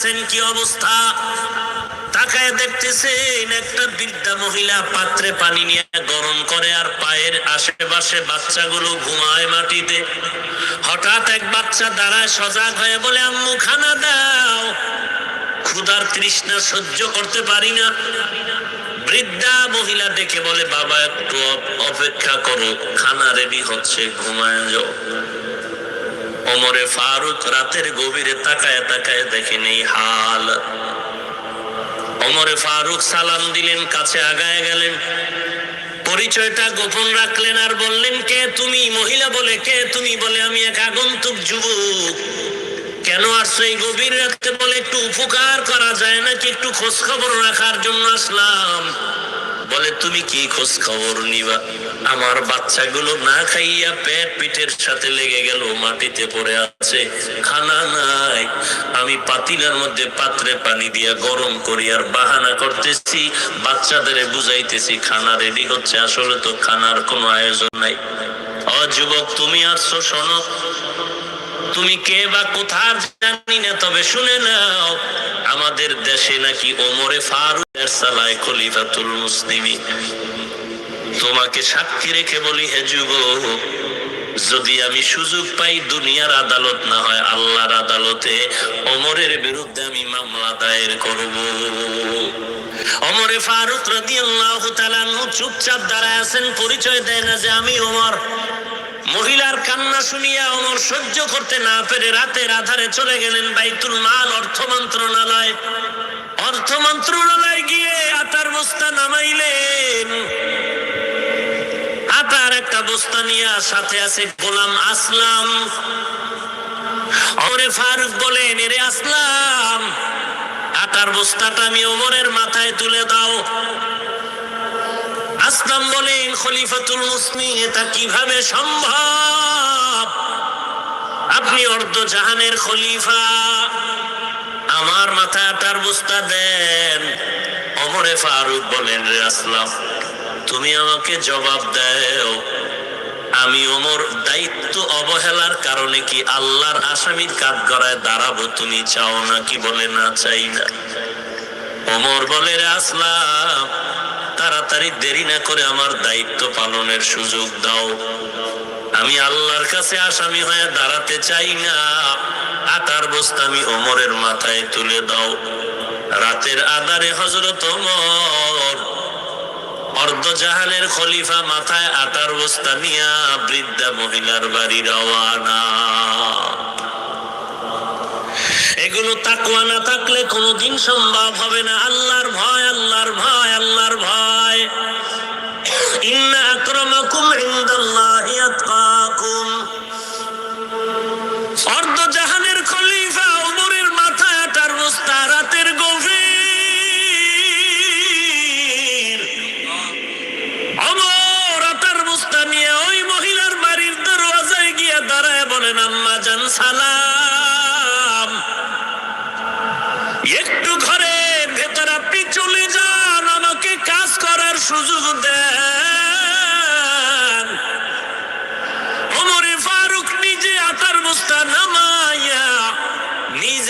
কি অবস্থা? তাকায় দেখতেছেন একটা বৃদ্ধা মহিলা পাত্রে পানি নিয়ে গরম করে আর পায়ের আশেপাশে বাচ্চাগুলো ঘুমায় মাটিতে। হঠাৎ এক বাচ্চা দাঁড়ায় সজাগ হয়ে বলে, আম্মু, খানা দাও। ক্ষুধার তৃষ্ণা সহ্য করতে পারি না। বৃদ্ধা মহিলা ডেকে বলে, বাবা, একটু অপেক্ষা করো। খানা রেডি হচ্ছে, ঘুমায় যাও। ওমরে ফারুক রাতের গভীরে তাকায় তাকায় দেখেন এই হাল। ওমরে ফারুক সালাম দিলেন, কাছে আগায় গেলেন। পরিচয়টা গোপন রাখলেন আর বললেন, কে তুমি? মহিলা বলে, কে তুমি? বলে, আমি এক আগন্তুক যুবক। কেন আসছো এই গভীর রাতে? বলে, একটু উপকার করা যায় নাকি? একটু খোঁজ খবর রাখার জন্য আসলাম। বলে, তুমি কি খোঁজ খবর নিবা? আমার বাচ্চাগুলো না খাইয়া পেট পিঠের সাথে লেগে গেল, মাটিতে পড়ে আছে, খানা নাই। আমি পাতিলার মধ্যে পাত্রে পানি দিয়া গরম করি আর বাহানা করতেছি, বাচ্চাদের বুঝাইতেছি, খানা রেডি হচ্ছে, আসলে তো খানার কোনো আয়োজন নাই। অ, যুবক, তুমি আসছো, শোনো। তুমি কে বা কোথার জানি না, তবে শুনে নাও, আমাদের দেশে নাকি ওমরে ফারুক সালায় খলিফাতুল মুসলিমিন। তোমাকে সাক্ষী রেখে বলি, হে যুবক, যদি আমি সুযোগ পাই দুনিয়ার আদালত না হয় আল্লাহর আদালতে অমরের বিরুদ্ধে আমি মামলা দায়ের করব। অমরে ফারুক রাদিয়াল্লাহু তাআলা চুপচাপ দাঁড়ায় আছেন, পরিচয় দেয় না যে আমি ওমর। মহিলার কান্না শুনিয়া অমর সহ্য করতে না পেরে রাতের আধারে চলে গেলেন বাইতুল মাল অর্থ মন্ত্রণালয়। অর্থ মন্ত্রণালয় গিয়ে আতার বস্তা নামাইলেন। আতার একটা বস্তা নিয়ে সাথে আছে গোলাম আসলাম। অমরে ফারুক বলেন, এরে আসলাম। আটার বস্তাটা আমি ওমরের মাথায় তুলে দাও। আসলাম বলেন, খলিফাতুল মুসলিম এটা কীভাবে সম্ভব? আপনি অর্ধ জাহানের খলিফা। আমার মাথায় আটার বস্তা দেন। অমরে ফারুক বলেন, রে আসলাম, তুমি আমাকে জবাব দেও। আমি ওমর, দায়িত্ব অবহেলার কারণে কি আল্লাহর আসামির কাজ করায় দাঁড়াবো তুমি চাও না কি বলে না চাই না? ওমর বলে, রে আসলাম তাড়াতাড়ি দেরি না করে আমার দায়িত্ব পালনের সুযোগ দাও। আমি আল্লাহর কাছে আসামি হয়ে দাঁড়াতে চাই না। আটার বস্তা আমি ওমরের মাথায় তুলে দাও। রাতের আধারে হজরত ওমর অর্ধজাহানের খলিফা মাথায় আটার বস্তা নিয়া বৃদ্ধা মহিলার বাড়ি রওয়ানা এগুলো তাকুয়া না থাকলে কোনোদিন সম্ভব হবে না। আল্লাহর ভয় আল্লাহর ভয় আল্লাহর ভয়। আক্রমাকুম জাহানের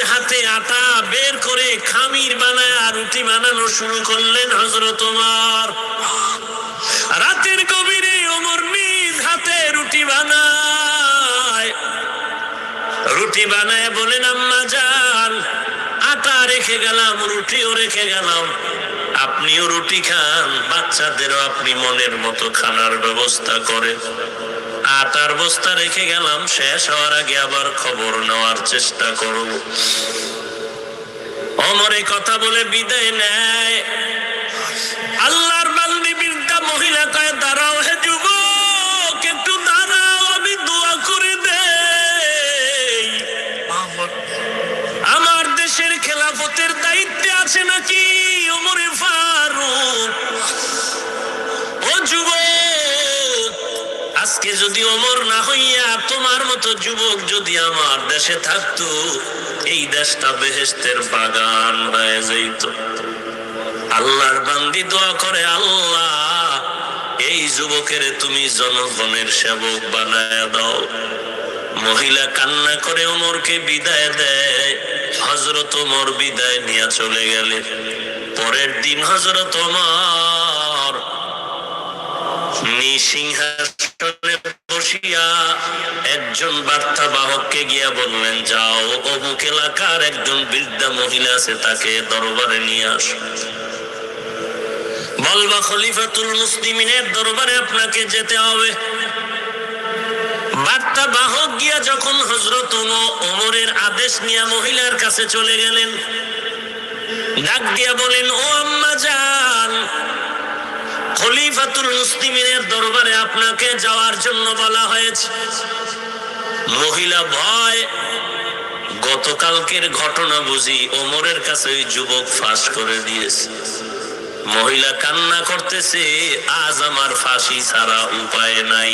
হাতে আটা বের করে খামির বানায় রুটি বানানো শুরু করলেন হজরত ওমর। রাতের গভীরে ওমর নিজ হাতে রুটি বানায়। রুটি বানায় বলেন, আম্মা যান আটা রেখে গেলাম, রুটিও রেখে গেলাম। আপনিও রুটি খান, বাচ্চাদেরও আপনি মনের মতো খানার ব্যবস্থা করেন। আটার বস্তা রেখে গেলাম, শেষ হওয়ার আগে আবার খবর নেওয়ার চেষ্টা করব। অমরে কথা বলে বিদায় নেয়। যদি ওমর না হইয়া তোমার মতো যুবক যদি আমার দেশে থাকতো, এই দেশটা বেহেস্তের বাগান হয়ে যাইত। আল্লাহর বান্দি দোয়া করে, আল্লাহ, এই যুবকের তুমি জনগণের সেবক বানায় দাও। মহিলা কান্না করে ওমরকে বিদায় দেয় হজরত ওমর বিদায় নিয়ে চলে গেলেন পরের দিন হজরত ওমর নিসিংহাসনে বসিয়া একজন বার্তা বাহককে গিয়া বললেন, যাও, অমুক এলাকার একজন বৃদ্ধা মহিলা আছে, তাকে দরবারে নিয়ে আস। বলবা, খলিফাতুল মুসলিমিনের দরবারে আপনাকে যেতে হবে। বার্তা বাহক গিয়া যখন হজরত ওমরের আদেশ নিয়ে মহিলার কাছে চলে গেলেন, ডাক দিয়া বলেন, ও আম্মা যান খলিফাতুল মুসলিমিনের দরবারে আপনাকে যাওয়ার জন্য বলা হয়েছে। মহিলা ভয়, গতকালকের ঘটনা বুঝি ওমরের কাছে ওই যুবক ফাঁস করে দিয়েছে। মহিলা কান্না করতেছে, আজ আমার ফাঁসি ছাড়া উপায় নাই।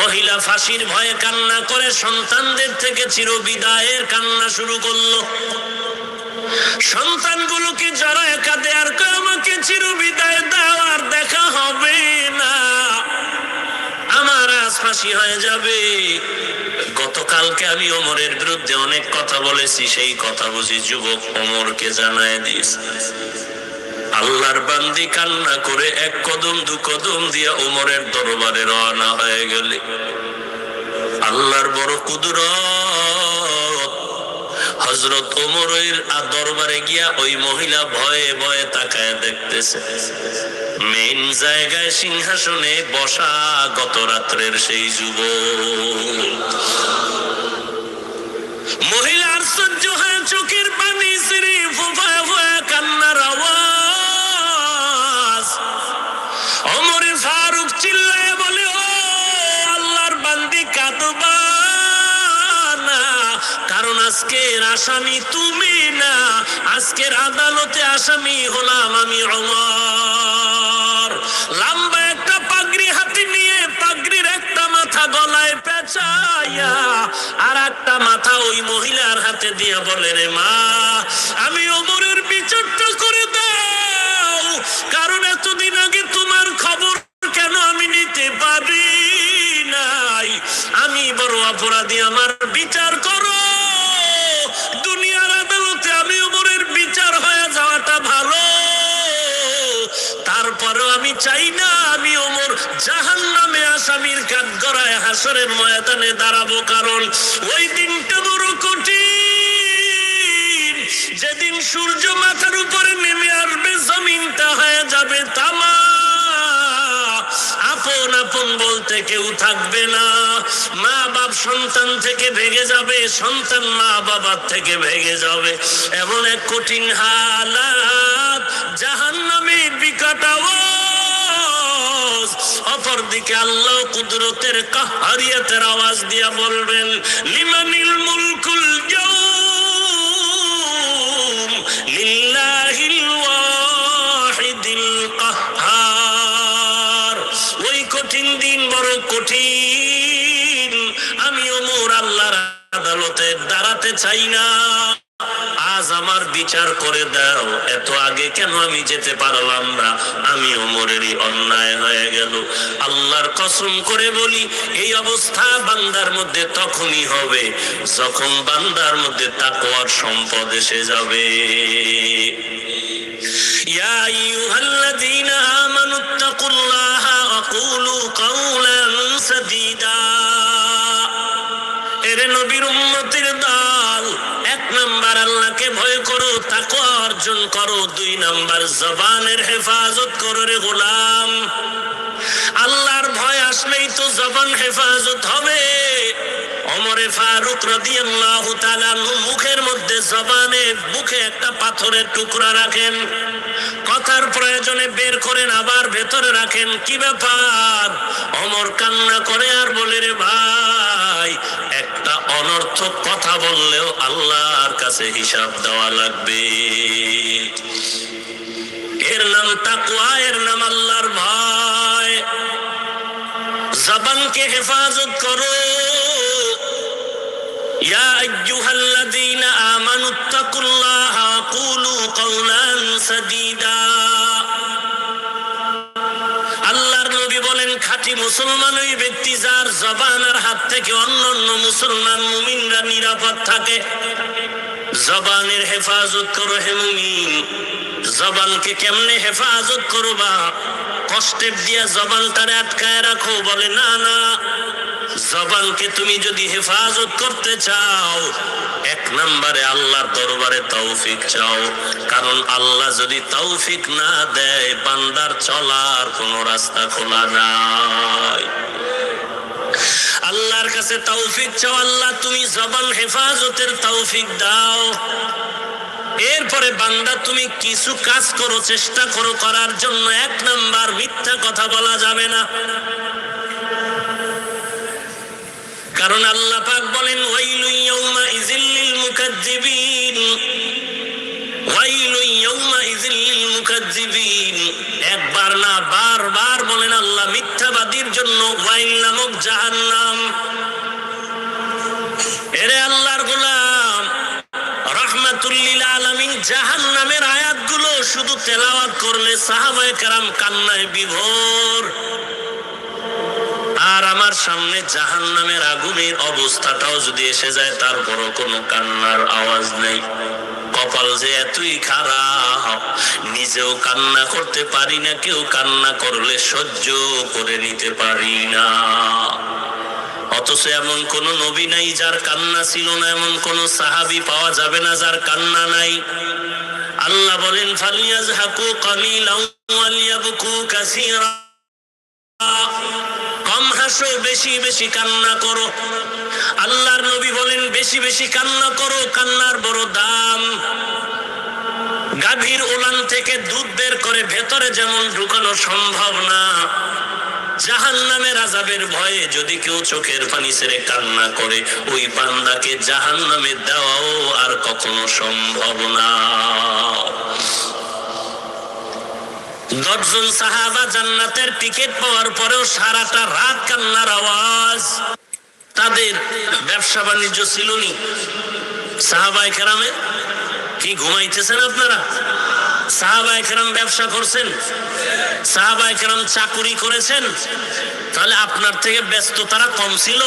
মহিলা ফাঁসির ভয়ে কান্না করে সন্তানদের থেকে চিরবিদায়ের কান্না শুরু করল। সন্তানগুলোকে যারা একা দেয়ার আমাকে চিরবিদায় দাও, আর দেখা হবে না। আমার আজ ফাঁসি হয়ে যাবে। গতকালকে আমি ওমরের বিরুদ্ধে অনেক কথা বলেছি, সেই কথা বুঝি যুবক ওমরকে জানায় দিয়েছে আল্লাহর বান্দি কান্না করে এক কদম, দু কদম দিয়া ওমরের দরবারে রওনা হয়ে গেলে। আল্লাহর বড় কুদরত হজরত ওমরের দরবারে গিয়া ওই মহিলা ভয়ে ভয়ে তাকায় দেখতেছে। মেন জায়গায় সিংহাসনে বসা গত রাত্রের সেই যুব মহিলার সহ্য হয় চোখের পানি, সিঁড়ি ফুফায় ফুয়া কান্নার আওয়াজ। আজকের আসামি তুমি না, আজকের আদালতে আসামি হলাম আমি অমর লম্বা একটা পাগড়ি হাতে নিয়ে পাগড়ির একটা মাথা গলায় পেঁচাইয়া আর একটা মাথা ওই মহিলার হাতে দিয়ে বলে, রে মা, আমি ওমরের বিচারটা করে দাও। কারণ এতদিন আগে তোমার খবর কেন আমি নিতে পারি নাই? আমি বড় অপরাধী, আমার বিচার করো। চাই না আমি ওমর। জাহান নামে আসামির কাঠ গড়ায় হাসরের ময়দানে দাঁড়াবো, কারণ ওই দিনটা বড় কঠিন। যেদিন সূর্য মাথার উপরে নেমে আসবে, জমিনটা হয়ে যাবে তামা। আপন আপন বলতে কেউ থাকবে না। মা বাপ সন্তান থেকে ভেঙে যাবে, সন্তান মা বাবার থেকে ভেঙে যাবে। এমন এক কঠিন হালাত। জাহান অপর আল্লাহ কুদরতের কাহারিয়াতের আওয়াজ দিয়া বলবেন, লিমানিল মুলকুল জাউম লিল্লাহিল ওয়াহিদিল কাহ্হার ওই কঠিন দিন বড় কঠিন। আমি ওমর আল্লাহর আদালতে দাঁড়াতে চাই না। আবার বিচার করে দাও। এত আগে কেন আমি যেতে পারলাম না? আমি ওমরেরই অন্যায় হয়ে গেল। আল্লাহর কসম করে বলি, এই অবস্থা বান্দার মধ্যে তখনই হবে, যখন বান্দার মধ্যে তাকওয়ার সম্পদ এসে যাবে। ইয়া আইয়ুহাল্লাযীনা আমানুত্তাকুল্লাহা ওয়া কাওলান সাদীদা। অর্জন করো দুই নাম্বার জবানের হেফাজত করো রে গোলাম। আল্লাহর ভয় আসলেই তো জবান হেফাজত হবে। অমরে ফারুক রাদিয়াল্লাহু তাআলা মুখের মধ্যে জবানে মুখে একটা পাথরের টুকরা রাখেন। কথার প্রয়োজনে বের করেন, আবার ভেতরে রাখেন। কি ব্যাপার? অমর কান্না করে আর বলে রে ভাই অনর্থক কথা বললেও আল্লাহর কাছে হিসাব দেওয়া লাগবে এর নাম তাকওয়া এর নাম আল্লাহর ভয় জবানকে হেফাজত করো يا أيها الذين آمنوا اتقوا الله وقولوا قولا سديدا বলেন, খাঁটি মুসলমান ওই ব্যক্তি যার জবানের হাত থেকে অন্য অন্য মুসলমান মুমিনরা নিরাপদ থাকে। জবানের হেফাজত করো হে মুমিন। জবানকে কেমনে হেফাজত করবা? কষ্টের দিয়া জবানটারে আটকায় রাখো, বলে, না না, জবানকে তুমি যদি হেফাজত করতে চাও এক নম্বরে আল্লাহর দরবারে তৌফিক চাও। কারণ আল্লাহ যদি তৌফিক না দেয়, বান্দার চলার কোনো রাস্তা খোলা নাই। আল্লাহর কাছে তৌফিক চাও, আল্লাহ তুমি জবান হেফাজতের তৌফিক দাও। এরপরে বান্দা তুমি কিছু কাজ করো, চেষ্টা করো, করার জন্য এক নাম্বার মিথ্যা কথা বলা যাবে না। কারণ আল্লাহ পাক বলেন একবার না বারবার বলেন আল্লাহ মিথ্যাবাদীর জন্য ওয়াইল নামক জাহান্নাম। এরে আল্লাহর গোলাম রহমাতুল্লিল জাহান্নামের আয়াতগুলো শুধু তেলাওয়াত করলে সাহাবায়ে কেরাম কান্নায় বিভোর। আর আমার সামনে জাহান নামের আগুনের অবস্থাটাও যদি এসে যায়, তারপরও কোনো কান্নার আওয়াজ নেই। কপাল যে এতই খারাপ, নিজেও কান্না করতে পারি না, কেউ কান্না করলে সহ্য করে নিতে পারি না। অথচ এমন কোন নবী নাই যার কান্না ছিল না, এমন কোন সাহাবি পাওয়া যাবে না যার কান্না নাই। আল্লাহ বলেন ফালিয়াজ হাকু কালিলাও ওয়ালিয়াবকু কাসীরা। কম হাসো, বেশি বেশি কান্না করো। আল্লাহর নবী বলেন, বেশি বেশি কান্না করো, কান্নার বড় দাম। গাভীর উলান থেকে দুধ বের করে ভেতরে যেমন ঢুকানো সম্ভব না জাহান নামের আজাবের ভয়ে যদি কেউ চোখের পানি ছেড়ে কান্না করে, ওই বান্দাকে জাহান নামে দেওয়াও আর কখনো সম্ভব না। দশজন সাহাবা জান্নাতের টিকিট পাওয়ার পরেও সারাটা রাত কান্নার আওয়াজ। তাদের ব্যবসা বাণিজ্য ছিল নি। সাহাবাই কেরামে কি ঘুমাইতেছেন আপনারা? সাহাবাই কেরাম ব্যবসা করছেন? সাহাবাই কেরাম চাকুরি করেছেন? তাহলে আপনার থেকে ব্যস্ততারা কম ছিল।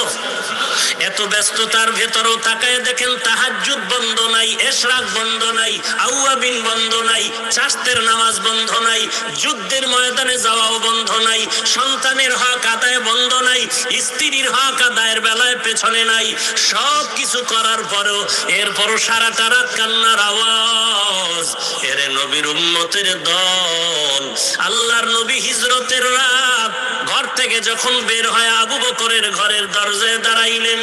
এত ব্যস্ততার ভেতরেও তাকায় দেখেন তাহাজ্জুদ বন্ধ নাই, এশরাক বন্ধ নাই, আউয়াবিন বন্ধ নাই চাস্তের নামাজ বন্ধ নাই, যুদ্ধের ময়দানে যাওয়াও বন্ধ নাই, সন্তানের হক আদায় বন্ধ নাই, স্ত্রীর হক আদায়ের বেলায় পেছনে নাই। সব কিছু করার পরেও এরপরও সারাটা রাত কান্নার আওয়াজ। এরে নবীর উম্মতের দল, আল্লাহর নবী হিজরতের রাত, ঘর থেকে যখন বের হয় আবু বকরের ঘরের দরজায় দাঁড়াইলেন,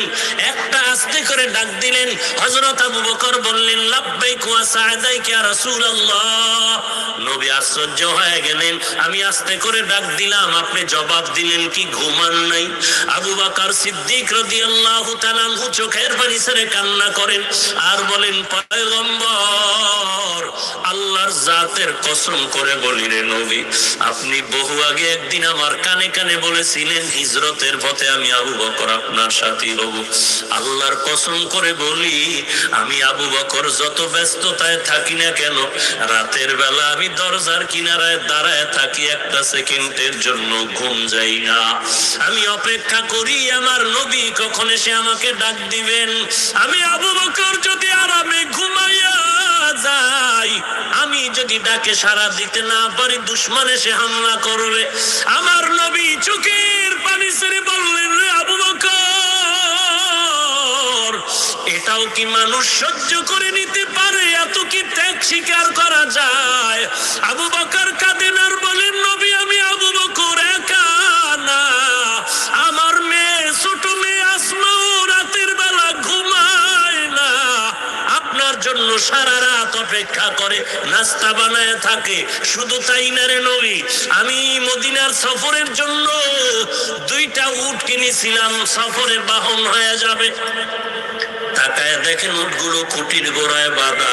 একটা আস্তে করে ডাক দিলেন। হজরত আবু বকর বললেন, লাব্বাইক ওয়া সা'দাইক ইয়া রাসূলুল্লাহ। নবী আশ্চর্য হয়ে গেলেন। আমি আস্তে করে ডাক দিলাম, আপনি জবাব দিলেন কি, ঘুমান নাই? আবু বকর সিদ্দিক রাদিয়াল্লাহু তাআলা আনহু চোখের পানি ছেড়ে কান্না করেন, আর বলেন, পয়গম্বর আল্লাহর জাতের কসম করে বলি রে নবী। আপনি বহু আগে একদিন আমার কানে কানে বলেছিলেন, হিজরতের পথে আমি আবু বকর আপনার সাথী হব। আল্লাহর কসম করে বলি, আমি আবু বকর যত ব্যস্ততায় থাকি না কেন, রাতের বেলা আমি দরজার কিনারায় দাঁড়ায় থাকি একটা সেকেন্ডের জন্য, ঘুম যাই না। আমি অপেক্ষা করি, আমার নবী কখন এসে আমাকে ডাক দিবেন? আমি আবু বকর যদি আরামে ঘুমাইয়া যাই আমি যদি ডাকে সারা দিতে না পারি, দুশ্মন এসে হামলা করবে। আমার নবী চোখের পানি ছেড়ে বললেন, রে আবু বকর, এটাও কি মানুষ সহ্য করে নিতে পারে? এত কি ত্যাগ স্বীকার করা যায়? আবু বকর কাদেনার আর সারা রাত অপেক্ষা করে, নাস্তা বানায় থাকে, শুধু তাই নবী? আমি মদিনার সফরের জন্য দুইটা উট কিনেছিলাম সফরে বাহন হয়ে যাবে। তাকায় দেখেন উটগুলো কুটির গোড়ায় বাঁধা।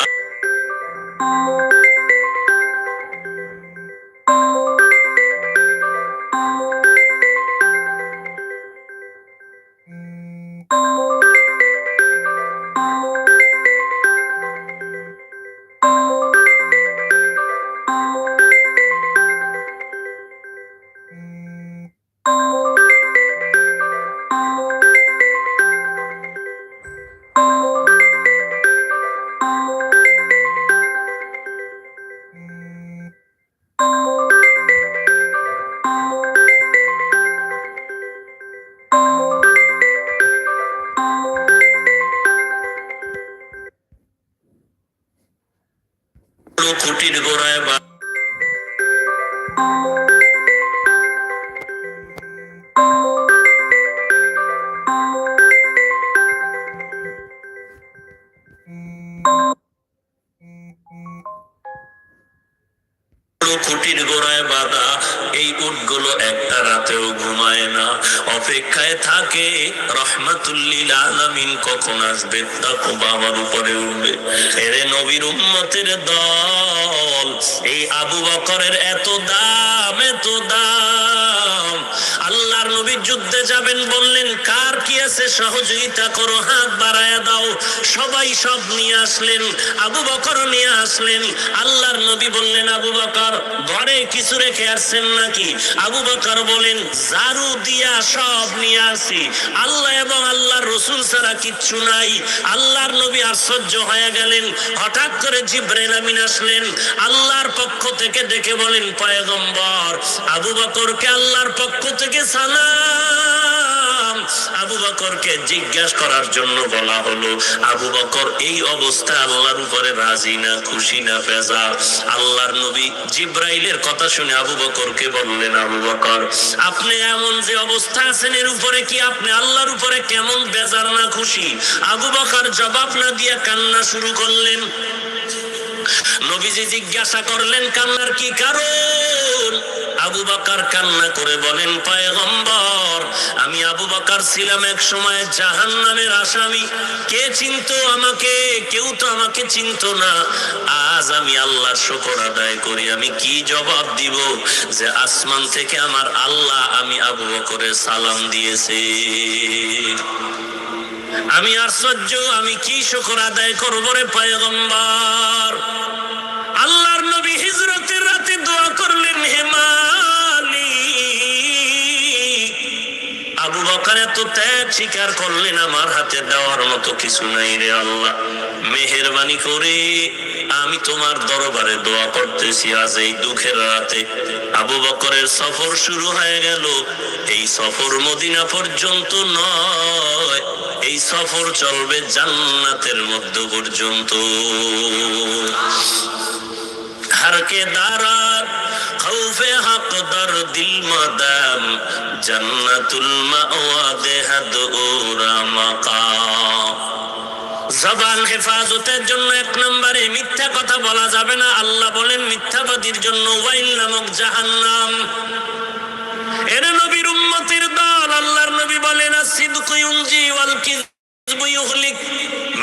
খুঁটির গোড়ায় বাঁধা। এই উটগুলো একটা রাতেও ঘুমায় না। অপেক্ষায় থাকে রহমাতুল্লিল আলামিন, কখন আসবে? তখন আমার উপরে উঠবে। এরে নবীর উম্মতের দল, এই আবু বকরের এত দাম এত দাম। আল্লাহর নবী যুদ্ধে যাবেন বললেন, কার কি আছে? সহযোগিতা করো, হাত বাড়ায় দাও। সবাই সব নিয়ে আসলেন, আবু বকর নিয়ে আসলেন। আল্লাহর নবী বললেন, আবু বকর, ঘরে কিছু রেখে আসছেন নাকি? আবু বকর বলেন জারু দিয়া সব নিয়ে আসি। আল্লাহ এবং আল্লাহর রসুল ছাড়া কিচ্ছু নাই। আল্লাহর নবী আশ্চর্য হয়ে গেলেন। হঠাৎ করে জিব্রাইল আমিন আসলেন, আল্লাহর পক্ষ থেকে ডেকে বলেন, পয়গম্বর, আবু বকরকে আল্লাহর পক্ষ থেকে সালাম। আবু বকরকে করার জন্য বলা হলো, আবু বকর, এই অবস্থা আল্লাহর উপরে রাজি না, খুশি না বেজা আল্লাহর নবী জিব্রাইলের কথা শুনে আবু বকরকে বললেন, আবু বকর, আপনি এমন যে অবস্থা আছেন, এর উপরে কি আপনি আল্লাহর উপরে কেমন বেজার না খুশি? আবু বকর জবাব না দিয়ে কান্না শুরু করলেন। নবীজি জিজ্ঞাসা করলেন, কান্নার কি কারণ? আবু বাকার কান্না করে বলেন, পয়গম্বর, আমি আবু বাকার ছিলাম এক সময় জাহান নামের আসামি। কে চিনতো আমাকে? কেউ তো আমাকে চিনতো না। আজ আমি আল্লাহর শকর আদায় করি। আমি কি জবাব দিব যে আসমান থেকে আমার আল্লাহ আমি আবু বকরের সালাম দিয়েছে? আমি আশ্চর্য, আমি কি শকর আদায় করব রে পয়গম্বর? আল্লাহর নবী হিজরতের আবু বকর এত ত্যাগ স্বীকার করলেন, আমার হাতে দেওয়ার মতো কিছু নাই রে আল্লাহ। মেহেরবানি করে আমি তোমার দরবারে দোয়া করতেছি আজ এই দুঃখের রাতে। আবু বকরের সফর শুরু হয়ে গেল। এই সফর মদিনা পর্যন্ত নয়, এই সফর চলবে জান্নাতের মধ্য পর্যন্ত। হারকে দারার দিল মাওয়া দেহাদ ওরা মাকাম। জবান হেফাজতের জন্য এক নম্বরে মিথ্যা কথা বলা যাবে না। আল্লাহ বলেন, মিথ্যাবাদীর জন্য ওয়াইল নামক জাহান্নাম। এর নবীর উম্মতের দল, আল্লাহর নবী বলেন ওয়াল কিযবু ইউহলিক।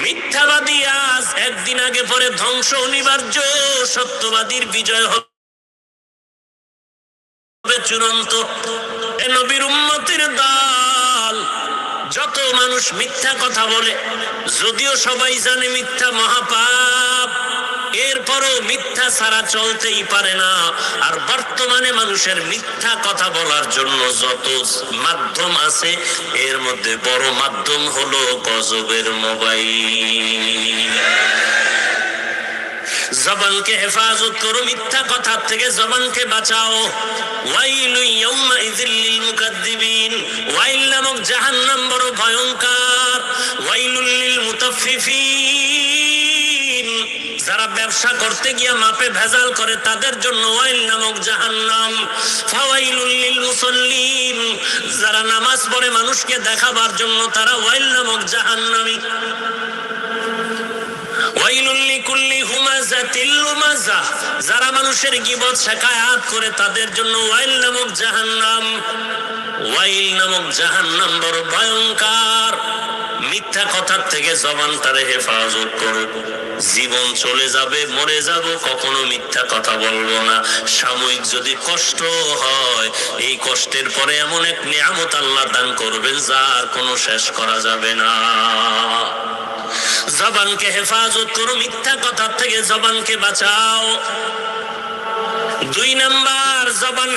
মিথ্যাবাদী আজ একদিন আগে পরে ধ্বংস অনিবার্য, সত্যবাদীর বিজয় হবে যত মানুষ মিথ্যা কথা বলে, যদিও সবাই জানে মিথ্যা মহাপাপ, এরপরও মিথ্যা ছাড়া চলতেই পারে না। আর বর্তমানে মানুষের মিথ্যা কথা বলার জন্য যত মাধ্যম আছে, এর মধ্যে বড় মাধ্যম হলো গজবের মোবাইল। জবানকে হেফাজত করো, মিথ্যা কথা থেকে জবানকে বাঁচাও। ওয়াইলু ইয়াউমা ইযিল মুকাদ্দিবিন। ওয়াইল নামক জাহান্নাম বড় ভয়ঙ্কর। ওয়াইলুল লিল মুতাফফিফিন। যারা ব্যবসা করতে গিয়ে মাপে ভেজাল করে, তাদের জন্য ওয়াইল নামক জাহান্নাম। ফাওয়াইলুল লিল মুসাল্লিন। যারা নামাজ পড়ে মানুষকে দেখাবার জন্য, তারা ওয়াইল নামক জাহান্নামী। যারা মানুষের গীবত শেখায়াত করে তাদের জন্য ওয়াইল নামক জাহান্নাম। ওয়াইল নামক জাহান্নাম বড় ভয়ঙ্কর। মিথ্যা কথার থেকে জবান তারে হেফাজত করো। জীবন চলে যাবে, মরে যাব, কখনো মিথ্যা কথা বলব না। সাময়িক যদি কষ্ট হয়, এই কষ্টের পরে এমন এক নিয়ামত আল্লাহ দান করবেন, যার কোনো শেষ করা যাবে না। জবানকে হেফাজত করো মিথ্যা কথার থেকে জবানকে বাঁচাও। দুই নাম্বার জবান